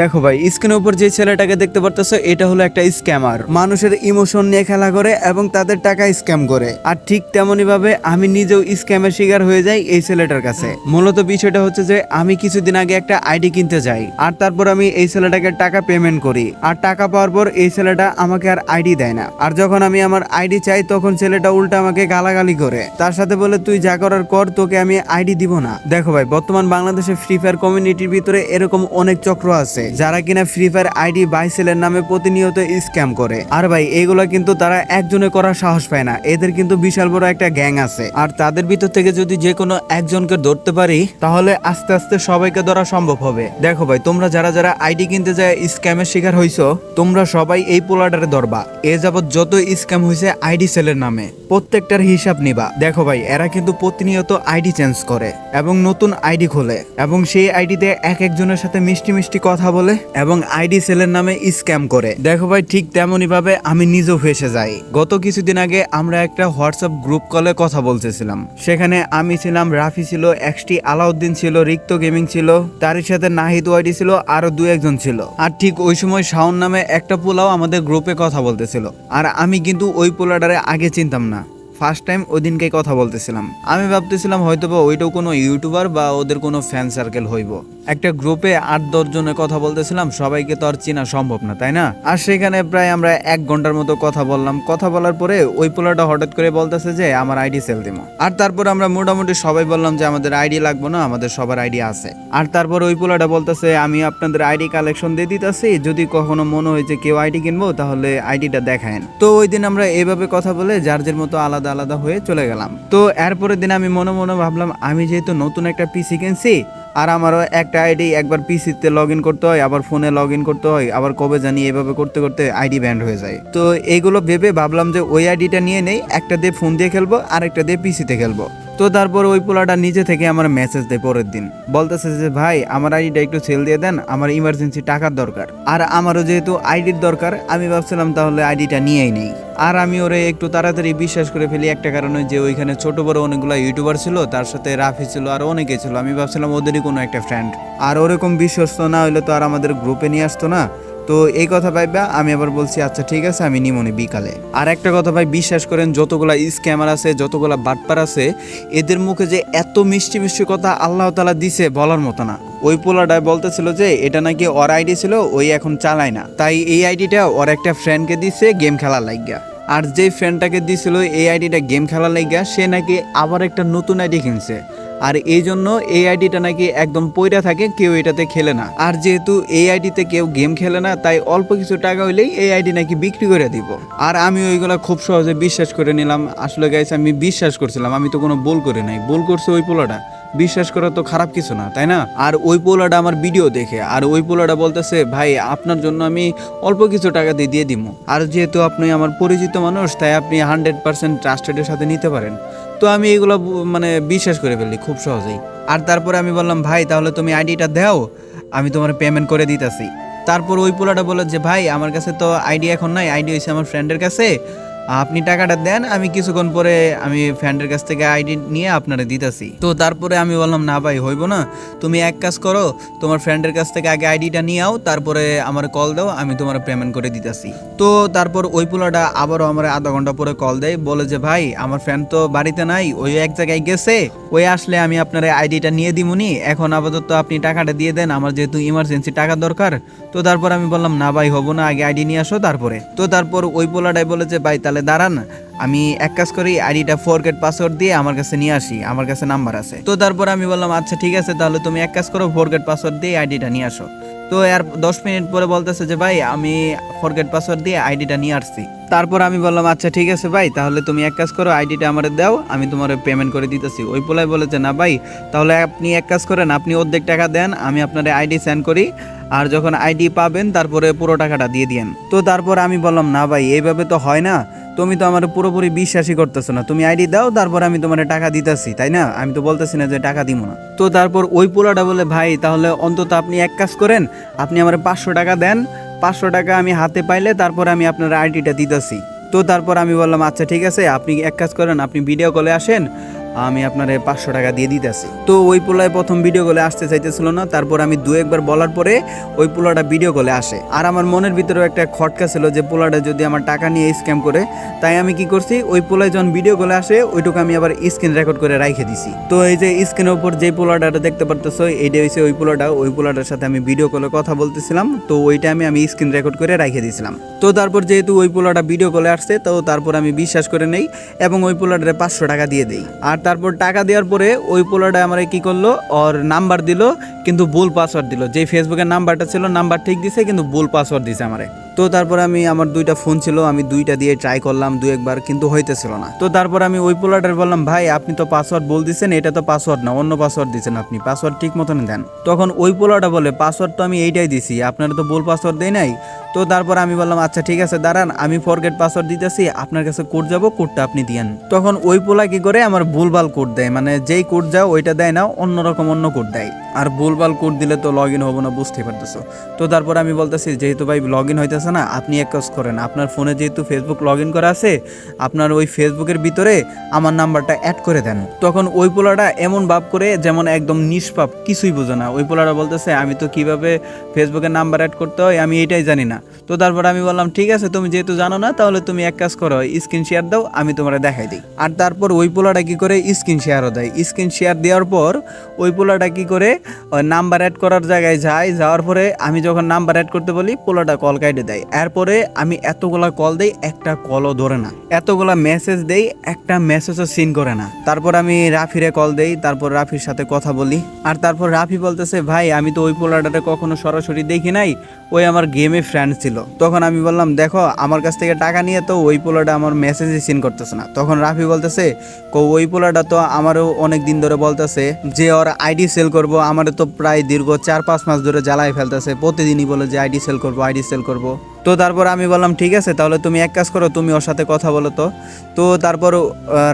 দেখো ভাই, স্ক্রিনের উপর যে ছেলেটাকে দেখতে পারতেছো, এটা হলো একটা স্ক্যামার। মানুষের ইমোশন নিয়ে খেলা করে এবং তাদের টাকা স্ক্যাম করে। আর ঠিক তেমনি ভাবে আমি নিজেও স্ক্যামের শিকার হয়ে যাই এই ছেলেটার কাছে। মূলত বিষয়টা হচ্ছে যে, আমি কিছুদিন আগে একটা আইডি কিনতে যাই। আর তারপর আমি এই ছেলেটাকে টাকা পেমেন্ট করি। আর টাকা পাওয়ার পর এই ছেলেটা আমাকে আর আইডি দেয় না। আর যখন আমি আমার আইডি চাই, তখন ছেলেটা উল্টা আমাকে গালাগালি করে। তার সাথে বলে, তুই যা করার কর, তোকে আমি আইডি দিব না। দেখো ভাই, বর্তমান বাংলাদেশে ফ্রি ফায়ার কমিউনিটির ভিতরে এরকম অনেক চক্র আছে। যারা কিনা ফ্রি ফায়ার আইডি বাইসেলের নামে প্রতিনিয়ত স্ক্যাম করে। আর ভাই, এগুলা কিন্তু তারা একজনে করার সাহস পায় না। এদের কিন্তু বিশাল বড় একটা গ্যাং আছে। আর তাদের ভিতর থেকে যদি যে কোনো একজনকে ধরতে পারি, তাহলে আস্তে আস্তে সবাইকে ধরা সম্ভব হবে। দেখো ভাই, তোমরা যারা যারা আইডি কিনতে যায় স্ক্যামের শিকার হইছো, তোমরা সবাই এই পোলাটারে ধরবা। এ যাবৎ যত স্ক্যাম হয়েছে আইডি সেলের নামে, প্রত্যেকটার হিসাব নিবা। দেখো ভাই, এরা কিন্তু প্রতিনিয়ত আইডি চেঞ্জ করে এবং নতুন আইডি খোলে। এবং সেই আইডিতে এক একজনের সাথে মিষ্টি মিষ্টি কথা বলে এবং আইডি সেলের নামে স্ক্যাম করে। দেখো ভাই, ঠিক তেমনই ভাবে আমি নিজেও ফেসে যাই। গত কিছুদিন আগে আমরা একটা হোয়াটসঅ্যাপ গ্রুপ কলে কথা বলতেছিলাম। সেখানে আমি ছিলাম, রাফি ছিল, এক্সটি আলাউদ্দিন ছিল, রিক্ত গেমিং ছিল তার সাথে নাহিদ ওয়াইডি ছিল, আরও দু একজন ছিল। আর ঠিক ওই সময় শাওন নামে একটা পোলাও আমাদের গ্রুপে কথা বলতেছিল। আর আমি কিন্তু ওই পোলাটারে আগে চিনতাম না। ফার্স্ট টাইম ওই দিনকে কথা বলতেছিলাম। আমি ভাবতেছিলাম হয়তো বা ওইটাও কোনো ইউটিউবার বা ওদের কোনো ফ্যান সার্কেল হইব। একটা গ্রুপে আট দশ জনের কথা বলতেছিলাম, সবাইকে তো আর চেনা সম্ভব না, তাই না? আর সেখানে প্রায় আমরা এক ঘণ্টার মতো কথা বললাম। কথা বলার পরে ওই পোলাটা হঠাৎ করে বলতেছে যে, আমার আইডি সেল দিব আর তারপর আমরা মোটামুটি সবাই বললাম যে, আমাদের আইডি লাগবে না, আমাদের সবার আইডি আছে। আর তারপর ওই পোলাটা বলতেছে, আমি আপনাদের আইডি কালেকশন দিয়ে দিতেছি, যদি কখনো মনে হয় যে কেউ আইডি কিনবো, তাহলে আইডিটা দেখায়েন। তো ওই দিন আমরা এইভাবে কথা বলে যার যার মতো আলাদা আলাদা আলাদা হয়ে চলে গেলাম। তো এরপরের দিন আমি মনে মনে ভাবলাম, আমি যেহেতু নতুন একটা পিসি কিনছি, আর আমারও একটা আইডি একবার পিসিতে লগ ইন করতে হয়, আবার ফোনে লগ ইন করতে হয়, আবার কবে জানি এভাবে করতে করতে আইডি ব্যান্ড হয়ে যায়। তো এইগুলো ভেবে ভাবলাম যে ওই আইডিটা নিয়ে নেই, একটা দিয়ে ফোন দিয়ে খেলব আর একটা দিয়ে পিসিতে খেলব। তো তারপর ওই পোলাটা নিজে থেকে আমার মেসেজ দেয় পরের দিন। বলতেছে যে, ভাই, আমার আইডিটা একটু সেল দিয়ে দেন, আমার ইমার্জেন্সি টাকার দরকার। আর আমারও যেহেতু আইডির দরকার, আমি ভাবছিলাম তাহলে আইডিটা নিয়েই নেই। আর আমি ওরে একটু তাড়াতাড়ি বিশ্বাস করে ফেলি একটা কারণে যে, ওইখানে ছোট বড় অনেকগুলো ইউটিউবার ছিল, তার সাথে রাফি ছিল, আর অনেকে ছিল। আমি ভাবছিলাম ওদেরই কোনো একটা ফ্রেন্ড আর ওরকম বিশ্বস্ত না হইলে তো আর আমাদের গ্রুপে নিয়ে আসতো না। তো এই কথা ভাইবা, আমি আবার বলছি আচ্ছা ঠিক আছে, আমি নিমনি বিকালে। আর একটা কথা ভাই, বিশ্বাস করেন, যতগুলা স্ক্যামার আছে, যতগুলা বাটপার আছে, এদের মুখে যে এত মিষ্টি মিষ্টি কথা আল্লাহ তালা দিছে বলার মতো না। ওই পোলাটায় বলতেছিল যে, এটা নাকি ওর আইডি ছিল, ওই এখন চালায় না। তাই এই আইডিটা ওর একটা ফ্রেন্ডকে দিছে গেম খেলার লাগিয়া আর যে ফ্রেন্ডটাকে দিছিল, এই আইডিটা গেম খেলার লাগিয়া সে নাকি আবার একটা নতুন আইডি কিনছে। আর এই জন্য এই আইডিটা নাকি একদম পয়রা থাকে, কেউ এটাতে খেলে না। আর যেহেতু এই আইডিতে কেউ গেম খেলে না, তাই অল্প কিছু টাকা হইলেই এই আইডি নাকি বিক্রি করে দিব। আর আমি ওইগুলা খুব সহজে বিশ্বাস করে নিলাম। আসলে গাইস আমি বিশ্বাস করছিলাম, আমি তো কোনো ভুল করে নাই। ভুল করছে ওই পোলাটা। বিশ্বাস করা তো খারাপ কিছু না, তাই না? আর ওই পোলাটা আমার ভিডিও দেখে, আর ওই পোলাটা বলতেছে, ভাই, আপনার জন্য আমি অল্প কিছু টাকা দিয়ে দিয়ে দিব আর যেহেতু আপনি আমার পরিচিত মানুষ, তাই আপনি হান্ড্রেড পার্সেন্ট ট্রাস্টেডের সাথে নিতে পারেন। তো আমি এগুলো মানে বিশ্বাস করে ফেলি খুব সহজেই। আর তারপরে আমি বললাম, ভাই, তাহলে তুমি আইডিটা দাও, আমি তোমার পেমেন্ট করে দিতেছি। তারপর ওই পোলাটা বলল যে, ভাই, আমার কাছে তো আইডি এখন নাই, আইডি হয়েছে আমার ফ্রেন্ডের কাছে। আপনি টাকাটা দেন, আমি কিছুক্ষণ পরে আমি ফ্রেন্ডের কাছ থেকে আইডি নিয়ে আপনারা দিতেছি। তো তারপরে আমি বললাম, না ভাই, হইব না। তুমি এক কাজ করো, তোমার ফ্রেন্ডের কাছ থেকে আগে আইডিটা নিয়ে আও, তারপরে আমার কল দাও, আমি তোমার পেমেন্ট করে দিতেছি। তো তারপর ওই পোলাটা আবারও আমার আধা ঘণ্টা পরে কল দেয়, বলে যে, ভাই, আমার ফ্রেন্ড তো বাড়িতে নাই, ওই এক জায়গায় গেছে, ওই আসলে আমি আপনার আইডিটা নিয়ে দিমুনি। এখন আপাতত আপনি টাকাটা দিয়ে দেন, আমার যেহেতু ইমার্জেন্সি টাকা দরকার। তো তারপর আমি বললাম, না ভাই, হব না, আগে আইডি নিয়ে আসো তারপরে। তো তারপর ওই পোলাটাই বলে যে, ভাই, তাহলে দাঁড়ান, আমি এক কাজ করি, আইডিটা ফরগেট পাসওয়ার্ড দিয়ে আমার কাছে নিয়ে আসি, আমার কাছে নাম্বার আছে। তো তারপর আমি বললাম আচ্ছা ঠিক আছে, তাহলে তুমি এক কাজ করো ফোর ফরগেট পাসওয়ার্ড দিয়ে আইডিটা নিয়ে আসো। তো আর দশ মিনিট পরে বলতেছে যে, ভাই, আমি ফোর ফরগেট পাসওয়ার্ড দিয়ে আইডিটা নিয়ে আসছি। তারপর আমি বললাম আচ্ছা ঠিক আছে, ভাই, তাহলে তুমি এক কাজ করো, আইডিটা আমার দাও, আমি তোমার পেমেন্ট করে দিতেছি। ওই পোলাই বলেছে না, ভাই, তাহলে আপনি এক কাজ করেন, আপনি অর্ধেক টাকা দেন, আমি আপনার আইডি সেন্ড করি, আর যখন আইডি পাবেন, তারপরে পুরো টাকাটা দিয়ে দিয়েন। তো তারপর আমি বললাম, না, ভাই, এইভাবে তো হয় না তুমি তো আমার পুরোপুরি বিশ্বাসই করতেছো না। তুমি আইডি দাও, তারপর আমি তোমার টাকা দিতেছি, তাই না? আমি তো বলতেছি না যে টাকা দিব না। তো তারপর ওই পোলাটা বলে, ভাই, তাহলে অন্তত আপনি এক কাজ করেন, আপনি আমার পাঁচশো টাকা দেন। পাঁচশো টাকা আমি হাতে পাইলে তারপর আমি আপনার আইডিটা দিতেছি। তো তারপর আমি বললাম আচ্ছা ঠিক আছে, আপনি এক কাজ করেন, আপনি ভিডিও কলে আসেন আমি আপনার পাঁচশো টাকা দিয়ে দিতেছি। তো ওই পোলায় প্রথম ভিডিও কলে আসতে চাইতেছিল না, তারপর আমি দু একবার বলার পরে ওই পোলাটা ভিডিও কলে আসে। আর আমার মনের ভিতরেও একটা খটকা ছিল যে পোলাটা যদি আমার টাকা নিয়ে স্ক্যাম করে, তাই আমি কি করছি, ওই পোলায় যখন ভিডিও কলে আসে, ওইটুকু আমি আবার স্ক্রিন রেকর্ড করে রাইখে দিছি। তো এই যে স্ক্রিনের উপর যে পোলাটা দেখতে পারতেছো এইটা হয়েছে ওই পোলাটা। ওই পোলাটার সাথে আমি ভিডিও কলে কথা বলতেছিলাম, তো ওইটা আমি আমি স্ক্রিন রেকর্ড করে রাইখে দিয়েছিলাম তো তারপর যেহেতু ওই পোলাটা ভিডিও কলে আসছে, তো তারপর আমি বিশ্বাস করে নেই, এবং ওই পোলাটারে পাঁচশো টাকা দিয়ে দিই। আর তারপর টাকা দেওয়ার পরে ওই পোলাটা আমার কি করল? ওর নাম্বার দিল, কিন্তু ভুল পাসওয়ার্ড দিল। যে ফেসবুকের নাম্বারটা ছিল, নাম্বার ঠিক দিছে, কিন্তু ভুল পাসওয়ার্ড দিছে আমারে। তো তারপর আমি, আমার দুইটা ফোন ছিল, আমি দুইটা দিয়ে ট্রাই করলাম দু একবার, কিন্তু হইতেছিল না। তো তারপর আমি ওই পোলাটার বললাম, ভাই, আপনি তো পাসওয়ার্ড বল দিছেন, এটা তো পাসওয়ার্ড না, অন্য পাসওয়ার্ড দিছেন আপনি পাসওয়ার্ড ঠিক মতন দেন। তখন ওই পোলাটা বলে পাসওয়ার্ড তো আমি এইটাই দিছি, আপনারা তো বল পাসওয়ার্ড দেয় নাই। তো তারপর আমি বললাম আচ্ছা ঠিক আছে, দাঁড়ান, আমি ফরগেট পাসওয়ার্ড দিতেছি, আপনার কাছে কোড যাব কোডটা আপনি দিয়েন। তখন ওই পোলা কি করে, আমার ভুলভাল কোড দেয় মানে যেই কোড যাও, ওইটা দেয় না অন্যরকম অন্য কোড দেয়। আর ভুলভাল কোড দিলে তো লগ ইন হব না বুঝতে পারতেছো। তো তারপর আমি বলতেছি, যেহেতু ভাই লগ ইন হইতেছে না, আপনি এক কাজ করেন, আপনার ফোনে যেহেতু ফেসবুক লগ ইন করা আছে, আপনার ওই ফেসবুকের ভিতরে আমার নাম্বারটা অ্যাড করে দেন। তখন ওই পোলাটা এমন ভাব করে যেমন একদম নিষ্পাপ, কিছুই বোঝে না। ওই পোলাটা বলতেছে, আমি তো কীভাবে ফেসবুকের নাম্বার অ্যাড করতে হয়, আমি এটাই জানি না। তো তারপর আমি বললাম, ঠিক আছে, তুমি যেহেতু জানো না, তাহলে তুমি এক কাজ করো, স্ক্রিন শেয়ার দাও, আমি তোমার দেখাই দিই। আর তারপর ওই পোলাটা কি করে স্ক্রিন শেয়ারও দেয়। স্ক্রিন শেয়ার দেওয়ার পর ওই পোলাটা কি করে নাম্বার অ্যাড করার জায়গায় যায়, যাওয়ার পরে আমি যখন নাম্বার অ্যাড করতে বলি, পোলাটা কল কাইটে দেয়। এরপরে আমি এতগুলা কল দেই, একটা কলও ধরে না। এতগুলা মেসেজ দেই, একটা মেসেজও সিন করে না। তারপর আমি রাফিরে কল দেই, তারপর রাফির সাথে কথা বলি। আর তারপর রাফি বলতেছে, ভাই, আমি তো ওই পোলাটাতে কখনো সরাসরি দেখি নাই, ওই আমার গেমে ফ্রেন্ড ছিল। তখন আমি বললাম, দেখো, আমার কাছ থেকে টাকা নিয়ে তো ওই পোলাটা আমার মেসেজই সিন করতেছে না। তখন রাফি বলতেছে, কো, ওই পোলাটা তো আমারও অনেক দিন ধরে বলতেছে যে ওর আইডি সেল করব। আমার তো প্রায় দীর্ঘ চার পাঁচ মাস ধরে জ্বালায় ফেলতেছে। প্রতিদিনই বলে যে আইডি সেল করব আইডি সেল করব। তো তারপর আমি বললাম, ঠিক আছে, তাহলে তুমি এক কাজ করো, তুমি ওর সাথে কথা বলো তো। তো তারপর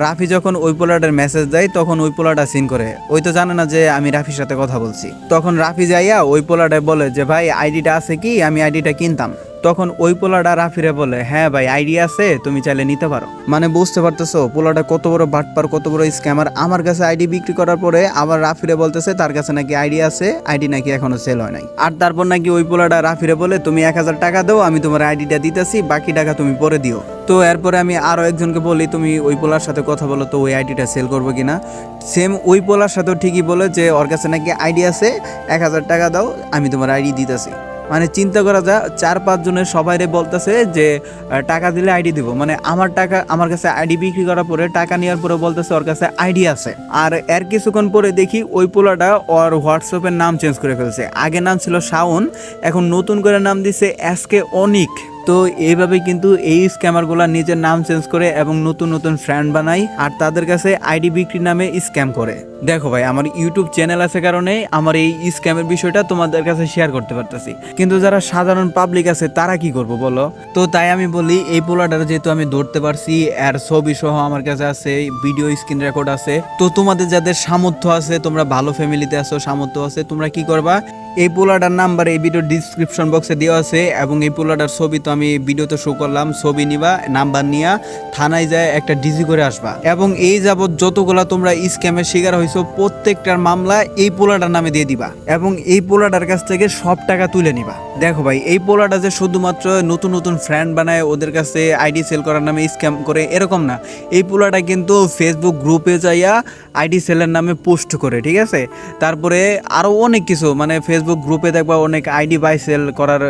রাফি যখন ওই পোলাটার মেসেজ দেয়, তখন ওই পোলাটা সিন করে। ওই তো জানে না যে আমি রাফির সাথে কথা বলছি। তখন রাফি যাইয়া ওই পোলাটায় বলে যে, ভাই আইডিটা আছে কি? আমি আইডিটা কিনতাম। তখন ওই পোলাটা রাফিরে বলে হ্যাঁ ভাই আইডি আছে, তুমি চাইলে নিতে পারো। মানে বুঝতে পারতেছো, পোলাটা কত বড় বাটপার, কত বড় স্ক্যামার। আমার কাছে আইডি বিক্রি করার পরে আবার রাফিরে বলতেছে, তার কাছে নাকি আইডি আছে, আইডি নাকি এখনও সেল হয় নাই। আর তারপর নাকি ওই পোলাটা রাফিরে বলে, তুমি এক হাজার টাকা দাও, আমি তোমার আইডিটা দিতেছি, বাকি টাকা তুমি পরে দিও। তো এরপরে আমি আরও একজনকে বলি, তুমি ওই পোলার সাথে কথা বলো তো, ওই আইডিটা সেল করব কিনা? সেম ওই পোলার সাথেও ঠিকই বলে যে, ওর কাছে নাকি আইডি আছে, এক হাজার টাকা দাও, আমি তোমার আইডি দিতেছি। মানে চিন্তা করা যা চার পাঁচজনের সবাইরে বলতেছে যে টাকা দিলে আইডি দিব। মানে আমার টাকা, আমার কাছে আইডি বিক্রি করার পরে, টাকা নেওয়ার পরে বলতেছে ওর কাছে আইডি আছে। আর এর কিছুক্ষণ পরে দেখি ওই পোলাটা ওর হোয়াটসঅ্যাপের নাম চেঞ্জ করে ফেলছে। আগে নাম ছিল শাওন, এখন নতুন করে নাম দিছে এসকে অনিক। তো এইভাবে কিন্তু এই স্ক্যামারগুলো নিজের নাম চেঞ্জ করে এবং নতুন নতুন ফ্রেন্ড বানায় আর তাদের কাছে আইডি বিক্রি নামে স্ক্যাম করে। দেখো ভাই, আমার ইউটিউব চ্যানেল আছে কারণে আমার এই স্ক্যামের বিষয়টা তোমাদের কাছে শেয়ার করতে পারতেছি। কিন্তু যারা সাধারণ পাবলিক আছে, তারা কি করব বলো? তো তাই আমি বলি, এই পোলাটার যেহেতু আমি ধরতে পারছি আর ছবি সহ আমার কাছে আছে ভিডিও স্ক্রিন রেকর্ড আছে। তো তোমাদের যাদের সামর্থ্য আছে, তোমরা ভালো ফ্যামিলিতে আছো, সামর্থ্য আছে, তোমরা কি করবা? এই পোলাটার নাম্বার এই ভিডিও ডিসক্রিপশন বক্সে দেওয়া আছে এবং এই পোলাটার ছবি তো আমি ভিডিওতে শো করলাম, ছবি নিবা নাম্বার নিয়া, থানায় যায় একটা ডিজি করে আসবা। এবং এই যাবৎ যতগুলা তোমরা স্ক্যামের শিকার হয়েছো প্রত্যেকটার মামলা এই পোলাটার নামে দিয়ে দিবা। এবং এই পোলাটার কাছ থেকে সব টাকা তুলে নিবা। দেখো ভাই, এই পোলাটা যে শুধুমাত্র নতুন নতুন ফ্রেন্ড বানায়, ওদের কাছে আইডি সেল করার নামে স্ক্যাম করে, এরকম না। এই পোলাটা কিন্তু ফেসবুক গ্রুপে যাইয়া আইডি সেলের নামে পোস্ট করে, ঠিক আছে? তারপরে আরও অনেক কিছু মানে ফেসবুক গ্রুপে দেখবা অনেক আইডি বাই সেল করার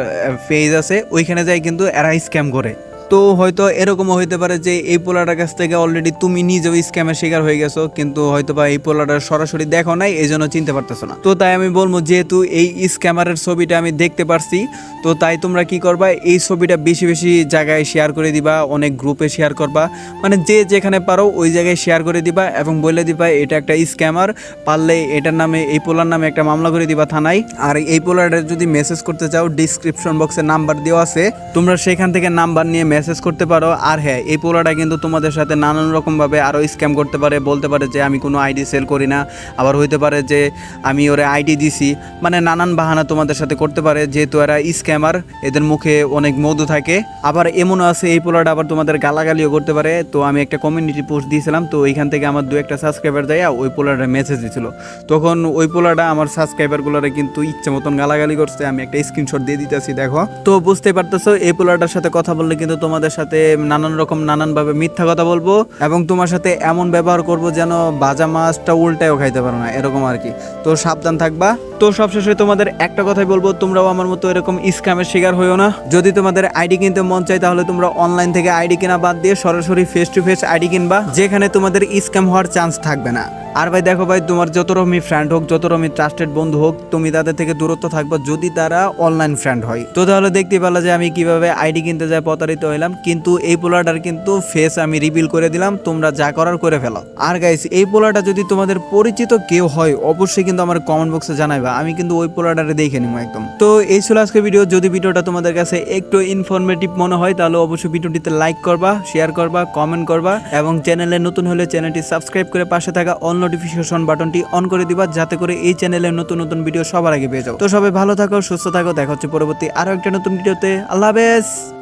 পেজ আছে, ওইখানে যাই কিন্তু এরা স্ক্যাম করে। তো হয়তো এরকমও হইতে পারে যে এই পোলাটার কাছ থেকে অলরেডি তুমি নিজেও স্ক্যামের শিকার হয়ে গেছো, কিন্তু হয়তো বা এই পোলাটা সরাসরি দেখো নাই এই জন্য চিনতে পারতেছো না। তো তাই আমি বলব যেহেতু এই স্ক্যামারের ছবিটা আমি দেখতে পারছি, তো তাই তোমরা কি করবা, এই ছবিটা বেশি বেশি জায়গায় শেয়ার করে দিবা, অনেক গ্রুপে শেয়ার করবা মানে যে যেখানে পারো ওই জায়গায় শেয়ার করে দিবা এবং বলে দিবা, এটা একটা স্ক্যামার পারলে এটার নামে, এই পোলার নামে একটা মামলা করে দিবা থানায়। আর এই পোলারের যদি মেসেজ করতে চাও ডিসক্রিপশন বক্সে নাম্বার দেওয়া আছে, তোমরা সেখান থেকে নাম্বার নিয়ে মেসেজ করতে পারো। আর হ্যাঁ এই পোলাটা কিন্তু তোমাদের সাথে নানান রকমভাবে আরও স্ক্যাম করতে পারে, বলতে পারে যে আমি কোনো আইডি সেল করি না। আবার হইতে পারে যে আমি ওরা আইডি দিছি। মানে নানান বাহানা তোমাদের সাথে করতে পারে, যেহেতু এরা স্ক্যামার এদের মুখে অনেক মধু থাকে। আবার এমনও আছে, এই পোলাটা আবার তোমাদের গালাগালিও করতে পারে। তো আমি একটা কমিউনিটি পোস্ট দিয়েছিলাম, তো ওইখান থেকে আমার দু একটা সাবস্ক্রাইবার দেয় ওই পোলাটা মেসেজ দিছিল। তখন ওই পোলাটা আমার সাবস্ক্রাইবারগুলোরে কিন্তু ইচ্ছে মতন গালাগালি করছে, আমি একটা স্ক্রিনশট দিয়ে দিতেছি, দেখো। তো বুঝতে পারতেছো, এই পোলাটার সাথে কথা বললে কিন্তু তোমাদের সাথে নানান রকম, নানানভাবে মিথ্যা কথা বলব এবং তোমার সাথে এমন ব্যবহার করব যেন বাজা মাছটা উল্টায়ও খাইতে পারো না, এরকম আর কি। তো সাবধান থাকবা। তো সবশেষে তোমাদের একটা কথাই বলব, তোমরাও আমার মতো এরকম স্ক্যামের শিকার হইও না। যদি তোমাদের আইডি কিনতে মন চাই তাহলে তোমরা অনলাইন থেকে আইডি কেনা বাদ দিয়ে সরাসরি ফেস টু ফেস আইডি কিনবা, যেখানে তোমাদের স্ক্যাম হওয়ার চান্স থাকবে না। আর ভাই দেখো ভাই, তোমার যত রকমই ফ্রেন্ড হোক, যত রকমই ট্রাস্টেড বন্ধু হোক, তুমি তাদের থেকে দূরত্ব থাকবা যদি তারা অনলাইন ফ্রেন্ড হয়। তো তাহলে দেখতে পেলা যে আমি কীভাবে আইডি কিনতে যাই, প্রতারিত হইলাম, কিন্তু এই পোলাটার কিন্তু ফেস আমি রিভিল করে দিলাম, তোমরা যা করার করে ফেলো। আর গাইস এই পোলাটা যদি তোমাদের পরিচিত কেউ হয়, অবশ্যই কিন্তু আমার কমেন্ট বক্সে জানাইবা, আমি কিন্তু ওই পোলাটারে দেখে নিবো একদম। তো এই ছিল আজকে ভিডিও যদি ভিডিওটা তোমাদের কাছে একটু ইনফরমেটিভ মনে হয়, তাহলে অবশ্যই ভিডিওটিতে লাইক করবা শেয়ার করবা কমেন্ট করবা, এবং চ্যানেলে নতুন হলে চ্যানেলটি সাবস্ক্রাইব করে পাশে থাকা অল নোটিফিকেশন বাটনটি অন করে দিবা, যাতে করে এই চ্যানেলে নতুন নতুন ভিডিও সবার আগে পেয়ে যাও। তো সবাই ভালো থাকো, সুস্থ থাকো, দেখা হচ্ছে পরবর্তী আরও একটা নতুন ভিডিওতে আল্লাহ হাফেজ!